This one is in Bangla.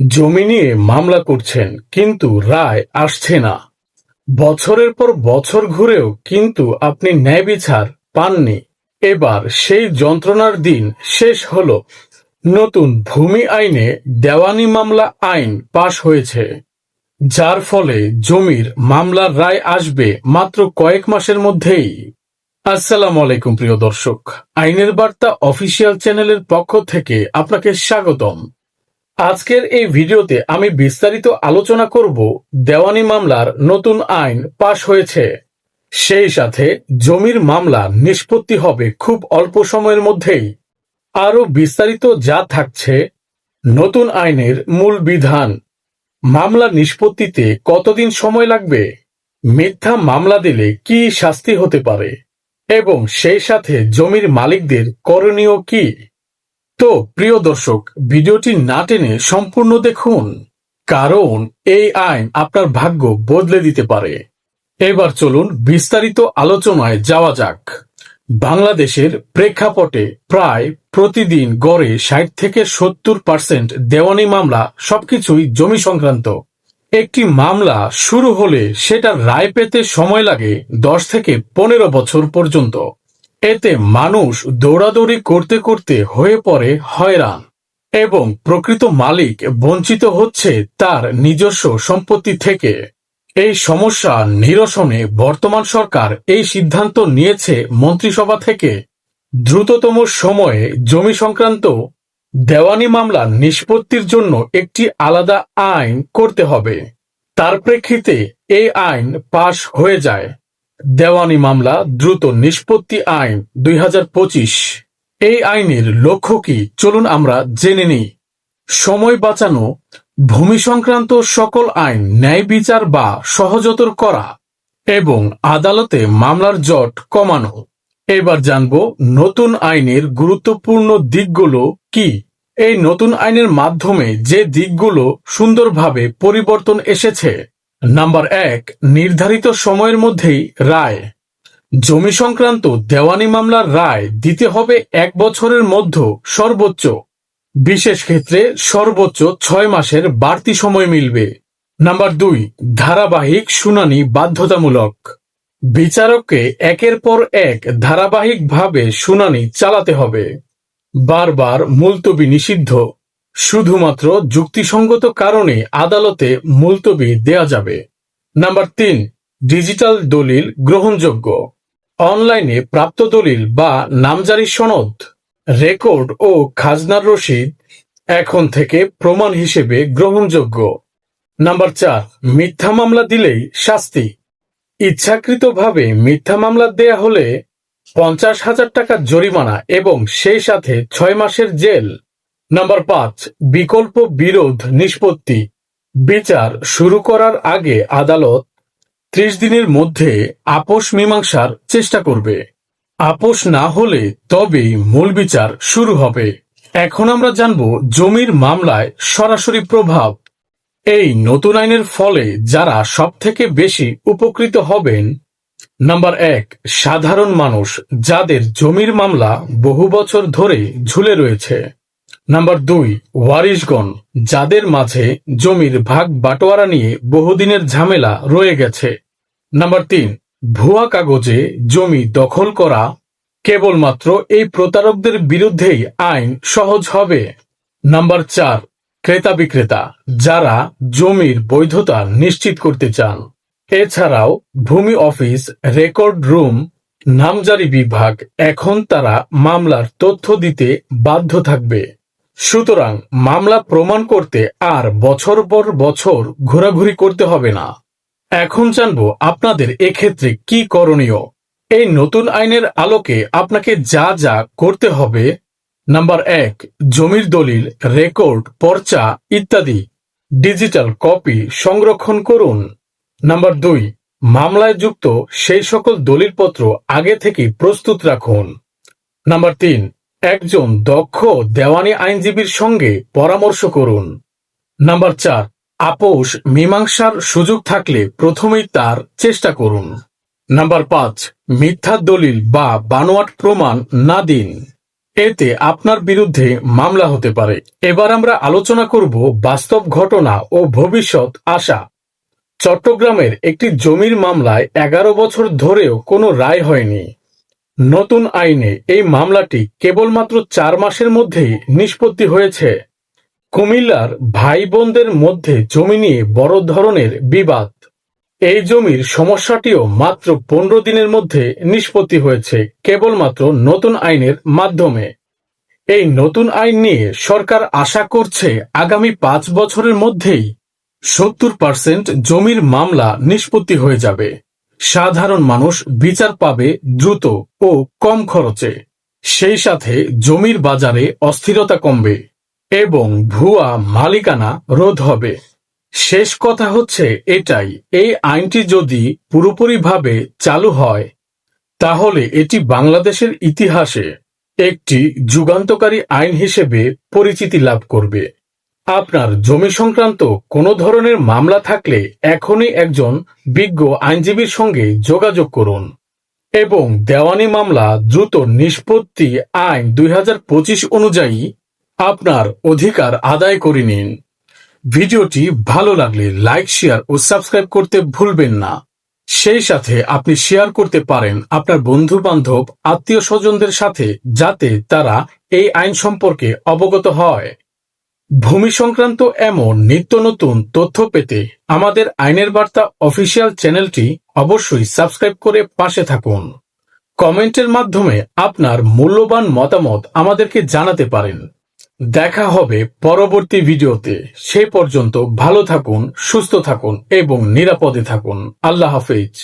জমি নিয়ে মামলা করছেন, কিন্তু রায় আসছে না। বছরের পর বছর ঘুরেও কিন্তু আপনি ন্যায় বিচার পাননি। এবার সেই যন্ত্রণার দিন শেষ হল। নতুন ভূমি আইনে দেওয়ানি মামলা আইন পাশ হয়েছে। যার ফলে জমির মামলার রায় আসবে মাত্র কয়েক মাসের মধ্যেই। আসসালাম আলাইকুম, প্রিয় দর্শক। আইনের বার্তা অফিসিয়াল চ্যানেলের পক্ষ থেকে আপনাকে স্বাগতম। আজকের এই ভিডিওতে আমি বিস্তারিত আলোচনা করব দেওয়ানি মামলার নতুন আইন পাশ হয়েছে। সেই সাথে জমির মামলা নিষ্পত্তি হবে খুব অল্প সময়ের মধ্যেই। আরও বিস্তারিত যা থাকছে, নতুন আইনের মূল বিধান। মামলা নিষ্পত্তিতে কতদিন সময় লাগবে? মিথ্যা মামলা দিলে কি শাস্তি হতে পারে? এবং সেই সাথে জমির মালিকদের করণীয় কি? তো, প্রিয় দর্শক, ভিডিওটি না টেনে সম্পূর্ণ দেখুন। কারণ এই আইন আপনার ভাগ্য বদলে দিতে পারে। এবার চলুন বিস্তারিত আলোচনায় যাওয়া যাক। বাংলাদেশের প্রেক্ষাপটে প্রায় প্রতিদিন গড়ে ষাট থেকে সত্তর পার্সেন্ট দেওয়ানি মামলা সবকিছুই জমি সংক্রান্ত। একটি মামলা শুরু হলে সেটার রায় পেতে সময় লাগে দশ থেকে পনেরো বছর পর্যন্ত। এতে মানুষ দৌড়াদৌড়ি করতে করতে হয়ে পড়ে হয়রান এবং প্রকৃত মালিক বঞ্চিত হচ্ছে তার নিজস্ব সম্পত্তি থেকে। এই সমস্যা নিরসনে বর্তমান সরকার এই সিদ্ধান্ত নিয়েছে মন্ত্রিসভা থেকে। দ্রুততম সময়ে জমি সংক্রান্ত দেওয়ানি মামলা নিষ্পত্তির জন্য একটি আলাদা আইন করতে হবে। তার প্রেক্ষিতে এই আইন পাশ হয়ে যায়। দেওয়ানি মামলা দ্রুত নিষ্পত্তি আইন দুই হাজার পঁচিশ। এই আইনের লক্ষ্য কি? চলুন আমরা জেনে নিই। সময় বাঁচানো, ভূমি সংক্রান্ত সকল আইন ন্যায় বিচার বা সহজতর করা এবং আদালতে মামলার জট কমানো। এবার জানব নতুন আইনের গুরুত্বপূর্ণ দিকগুলো কি? এই নতুন আইনের মাধ্যমে যে দিকগুলো সুন্দরভাবে পরিবর্তন এসেছে নাম্বার এক, নির্ধারিত সময়ের মধ্যেই রায়। জমি সংক্রান্ত দেওয়ানি মামলার রায় দিতে হবে এক বছরের মধ্যে সর্বোচ্চ। বিশেষ ক্ষেত্রে সর্বোচ্চ ছয় মাসের বাড়তি সময় মিলবে। নাম্বার দুই, ধারাবাহিক শুনানি বাধ্যতামূলক। বিচারককে একের পর এক ধারাবাহিকভাবে শুনানি চালাতে হবে। বারবার মুলতবি নিষিদ্ধ। শুধুমাত্র যুক্তিসঙ্গত কারণে আদালতে মুলতবি দেয়া যাবে। নাম্বার তিন, ডিজিটাল দলিল গ্রহণযোগ্য। অনলাইনে প্রাপ্ত দলিল বা নামজারি সনদ, রেকর্ড ও খাজনার রসিদ এখন থেকে প্রমাণ হিসেবে গ্রহণযোগ্য। নাম্বার চার, মিথ্যা মামলা দিলেই শাস্তি। ইচ্ছাকৃতভাবে মিথ্যা মামলা দেয়া হলে পঞ্চাশ হাজার টাকা জরিমানা এবং সেই সাথে ছয় মাসের জেল। নাম্বার পাঁচ, বিকল্প বিরোধ নিষ্পত্তি। বিচার শুরু করার আগে আদালত ত্রিশ দিনের মধ্যে আপোষ মীমাংসার চেষ্টা করবে। আপোষ না হলে তবেই মূল বিচার শুরু হবে। এখন আমরা জানব জমির মামলায় সরাসরি প্রভাব। এই নতুন আইনের ফলে যারা সব থেকে বেশি উপকৃত হবেন নাম্বার এক, সাধারণ মানুষ যাদের জমির মামলা বহু বছর ধরে ঝুলে রয়েছে। নাম্বার দুই, ওয়ারিশগণ, যাদের মাঝে জমির ভাগ বাটোয়ারা নিয়ে বহুদিনের ঝামেলা রয়ে গেছে। নাম্বার তিন, ভুয়া কাগজে জমি দখল করা কেবলমাত্র এই প্রতারকদের বিরুদ্ধেই আইন সহজ হবে। নাম্বার চার, ক্রেতা বিক্রেতা, যারা জমির বৈধতা নিশ্চিত করতে চান। এছাড়াও ভূমি অফিস, রেকর্ড রুম, নামজারি বিভাগ, এখন তারা মামলার তথ্য দিতে বাধ্য থাকবে। সুতরাং মামলা প্রমাণ করতে আর বছর পর বছর ঘোরাঘুরি করতে হবে না। এখন জানব আপনাদের এক্ষেত্রে কি করণীয়। এই নতুন আইনের আলোকে আপনাকে যা যা করতে হবে, নাম্বার এক, জমির দলিল, রেকর্ড, পর্চা ইত্যাদি, ডিজিটাল কপি সংরক্ষণ করুন। নাম্বার দুই, মামলায় যুক্ত সেই সকল দলিলপত্র আগে থেকে প্রস্তুত রাখুন। নাম্বার তিন একজন দক্ষ দেওয়ানি আইনজীবীর সঙ্গে পরামর্শ করুন। নাম্বার চার, আপোষ মীমাংসার সুযোগ থাকলে প্রথমেই তার চেষ্টা করুন। নাম্বার পাঁচ, মিথ্যা দলিল বা বানোয়াট প্রমাণ না দিন। এতে আপনার বিরুদ্ধে মামলা হতে পারে। এবার আমরা আলোচনা করব বাস্তব ঘটনা ও ভবিষ্যৎ আশা। চট্টগ্রামের একটি জমির মামলায় এগারো বছর ধরেও কোনো রায় হয়নি। নতুন আইনে এই মামলাটি কেবলমাত্র চার মাসের মধ্যেই নিষ্পত্তি হয়েছে। কুমিল্লার ভাই বোনদের মধ্যে জমি নিয়ে বড় ধরনের বিবাদ। এই জমির সমস্যাটিও মাত্র পনেরো দিনের মধ্যে নিষ্পত্তি হয়েছে কেবলমাত্র নতুন আইনের মাধ্যমে। এই নতুন আইন নিয়ে সরকার আশা করছে আগামী পাঁচ বছরের মধ্যেই সত্তর পার্সেন্ট জমির মামলা নিষ্পত্তি হয়ে যাবে। সাধারণ মানুষ বিচার পাবে দ্রুত ও কম খরচে। সেই সাথে জমির বাজারে অস্থিরতা কমবে এবং ভুয়া মালিকানা রোধ হবে। শেষ কথা হচ্ছে এটাই, এই আইনটি যদি পুরোপুরিভাবে চালু হয়, তাহলে এটি বাংলাদেশের ইতিহাসে একটি যুগান্তকারী আইন হিসেবে পরিচিতি লাভ করবে। আপনার জমি সংক্রান্ত কোনো ধরনের মামলা থাকলে এখনই একজন বিজ্ঞ আইনজীবীর সঙ্গে যোগাযোগ করুন এবং দেওয়ানি মামলা দ্রুত নিষ্পত্তি আইন দুই হাজার পঁচিশ অনুযায়ী আপনার অধিকার আদায় করে নিন। ভিডিওটি ভালো লাগলে লাইক, শেয়ার ও সাবস্ক্রাইব করতে ভুলবেন না। সেই সাথে আপনি শেয়ার করতে পারেন আপনার বন্ধু বান্ধব আত্মীয় স্বজনদের সাথে যাতে তারা এই আইন সম্পর্কে অবগত হয়। ভূমি সংক্রান্ত এমন নিত্য নতুন তথ্য পেতে আমাদের আইনের বার্তা অফিসিয়াল চ্যানেলটি অবশ্যই সাবস্ক্রাইব করে পাশে থাকুন। কমেন্টের মাধ্যমে আপনার মূল্যবান মতামত আমাদেরকে জানাতে পারেন। দেখা হবে পরবর্তী ভিডিওতে। সে পর্যন্ত ভালো থাকুন, সুস্থ থাকুন এবং নিরাপদে থাকুন। আল্লাহ হাফেজ।